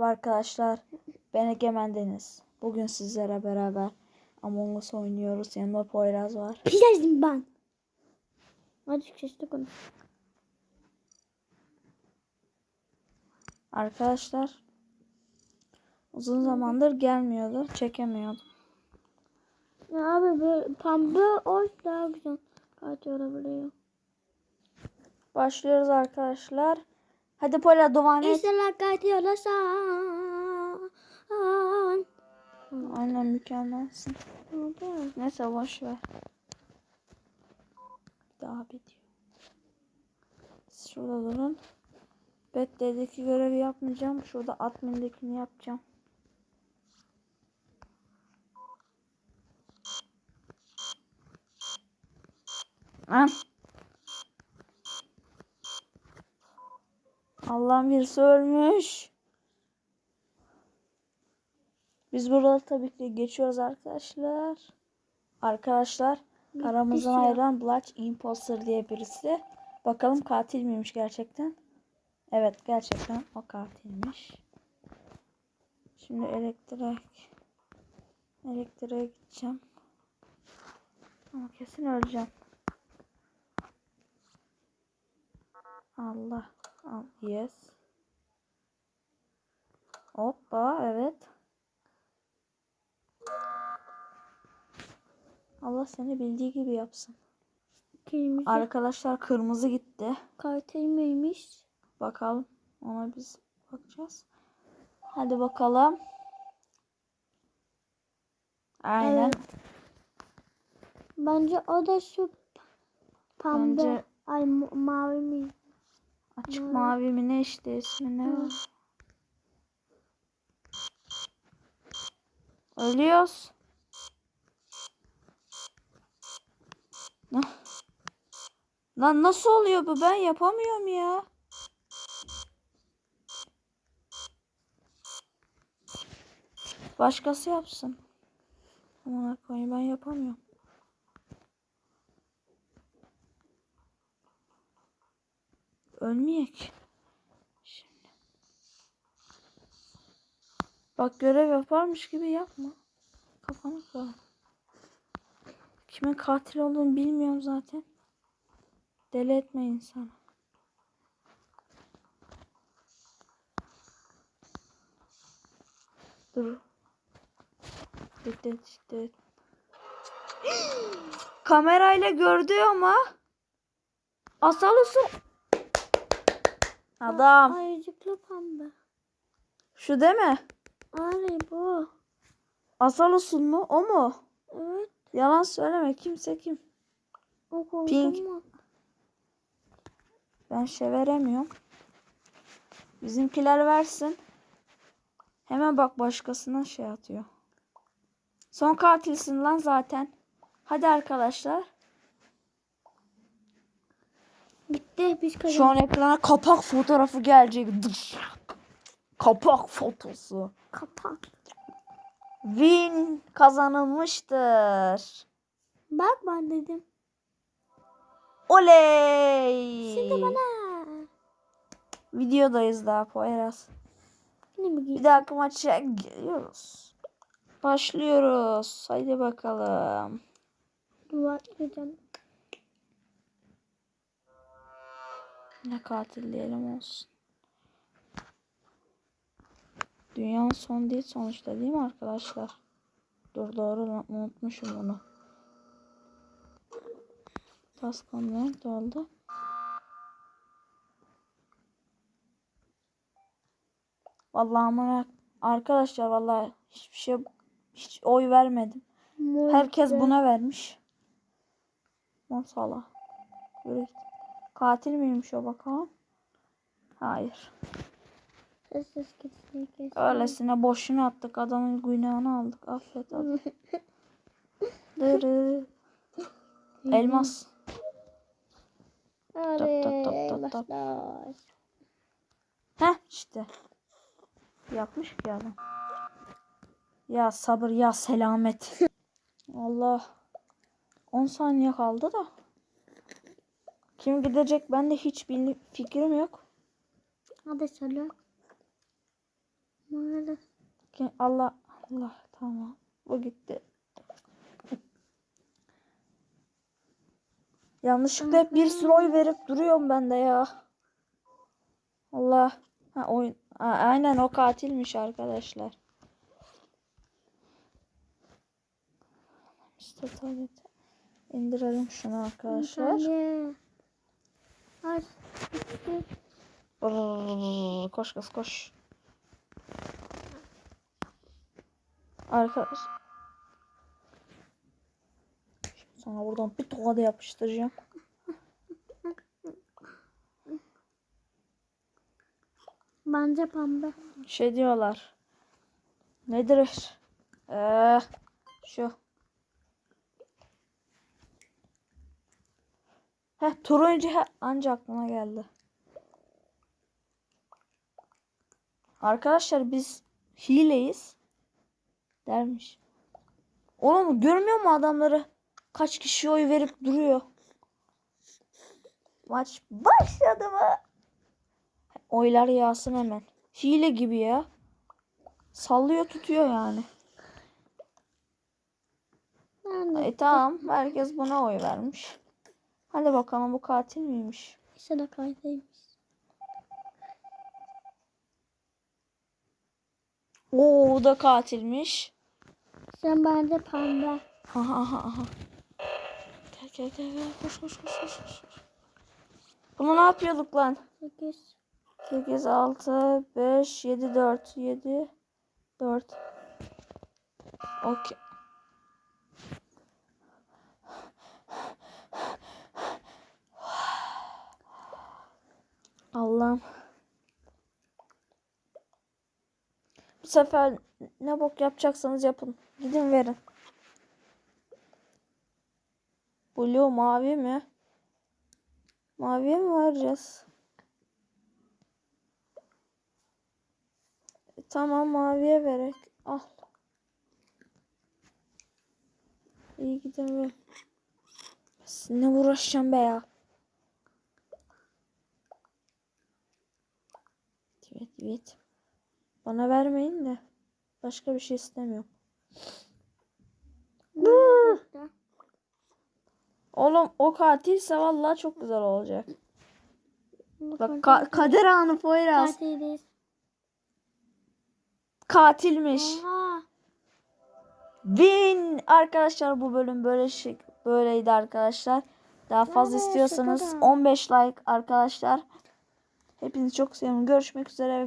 Merhaba arkadaşlar. Ben Egemen Deniz. Bugün sizlere beraber Among Us oynuyoruz. Yanımda Poyraz var. Pizzacım ben. Hadi sesli konuş. Arkadaşlar uzun zamandır gelmiyordu. Çekemiyordum. Ya abi böyle pembe oy daha güzel. Kaç olabiliyor. Başlıyoruz arkadaşlar. Hadi Pola duman et. Aynen mükemmelsin. Neyse boş ver. Daha bitiyor. Siz Şurada durun. Betle'deki görevi yapmayacağım. Şurada admin'dekini yapacağım. Lan. Allah'ım birisi ölmüş. Biz burada tabii ki geçiyoruz arkadaşlar. Arkadaşlar aramızdan şey. ayrılan Blatch Imposter diye birisi. Bakalım katil miymiş gerçekten? Evet gerçekten o katilmiş. Şimdi elektrik elektriğe gideceğim. Ama kesin öleceğim. Allah. Yes. Hoppa evet. Allah seni bildiği gibi yapsın. Kimmiş? Arkadaşlar kırmızı gitti. Katil miymiş? Bakalım. Ona biz bakacağız. Hadi bakalım. Aynen. Evet. Bence o da şu pembe. Bence- Ay ma- mavi mi? Açık Hmm. mavi mi ne işte ismi ne? O? Ölüyoruz. Ah. Lan nasıl oluyor bu? Ben yapamıyorum ya. Başkası yapsın. Aman koyayım ben yapamıyorum. Ölmeyek. Şimdi. Bak görev yaparmış gibi yapma. Kafanı kır. Kimin katil olduğunu bilmiyorum zaten. Deli etme insanı. Dur. Dıt dıt. Kamerayla gördü ama. Asalısı. Adam. Ayıcıklı pembe. Şu değil mi? Ay bu. Asalusun mu? O mu? Evet. Yalan söyleme. Kimse kim? O Pink. mu? Ben şey veremiyorum. Bizimkiler versin. Hemen bak başkasına şey atıyor. Son katilsin lan zaten. Hadi arkadaşlar. Bitti biz kazandık. Şu an ekrana kapak fotoğrafı gelecek. Kapak fotosu. Kapak. Win kazanılmıştır. Bak ben dedim. Oley! Şimdi bana. Videodayız daha Poyraz. Bir dahaki maça geliyoruz. Başlıyoruz. Haydi bakalım. Duvar Ne katil diyelim olsun. Dünyanın son değil sonuçta değil mi arkadaşlar? Dur doğru unutmuşum bunu. Taskan nerede oldu? Vallahi ama arkadaşlar vallahi hiçbir şey hiç oy vermedim. Herkes buna vermiş. Maşallah. Yürü git. Katil miymiş o bakalım? Hayır. Ses ses kesin kesin. Öylesine boşuna attık. Adamın günahını aldık. Affet affet. Dırı. Elmas. Tap, tap, tap, tap, tap. başlar. Heh işte. Yapmış ki adam. Ya sabır ya selamet. Allah. 10 saniye kaldı da. Kim gidecek ben de hiç bil- fikrim yok. Hadi söyle. Bakayım Allah Allah tamam. Bu gitti. Yanlışlıkla hep bir sürü oy verip duruyorum ben de ya. Allah. Ha, oyun. Ha, aynen o katilmiş arkadaşlar. İşte tablet. İndirelim şunu arkadaşlar. Brrr, koş kız koş. Arkadaş. Şimdi sana buradan bir tokat yapıştıracağım. Bence pembe. Şey diyorlar. Nedir? Ee, şu. Heh turuncu he, anca aklıma geldi. Arkadaşlar biz hileyiz. Dermiş. Oğlum görmüyor mu adamları? Kaç kişi oy verip duruyor. Maç başladı mı? Oylar yağsın hemen. Hile gibi ya. Sallıyor tutuyor yani. E tamam herkes buna oy vermiş. Hadi bakalım bu katil miymiş? işte de kaydıymış. Oo o da katilmiş. Sen bence pembe. Aha aha aha. Gel gel gel gel koş koş koş koş. koş. Bunu ne yapıyorduk lan? 8. 8 6 5 7 4 7 4 Okey. Allah'ım. Bu sefer ne bok yapacaksanız yapın. Gidin verin. Blue mavi mi? Maviye mi vereceğiz? E, Tamam maviye verek. Al. İyi gidin ver. Ne uğraşacağım be ya. Evet evet. Bana vermeyin de. Başka bir şey istemiyorum. Oğlum o katilse vallahi çok güzel olacak. Bak ka- kader anı Poyraz. Katiliz. Katilmiş. Win arkadaşlar bu bölüm böyle şey böyleydi arkadaşlar. Daha fazla istiyorsanız şaka da. 15 like arkadaşlar. Hepinizi çok seviyorum. Görüşmek üzere.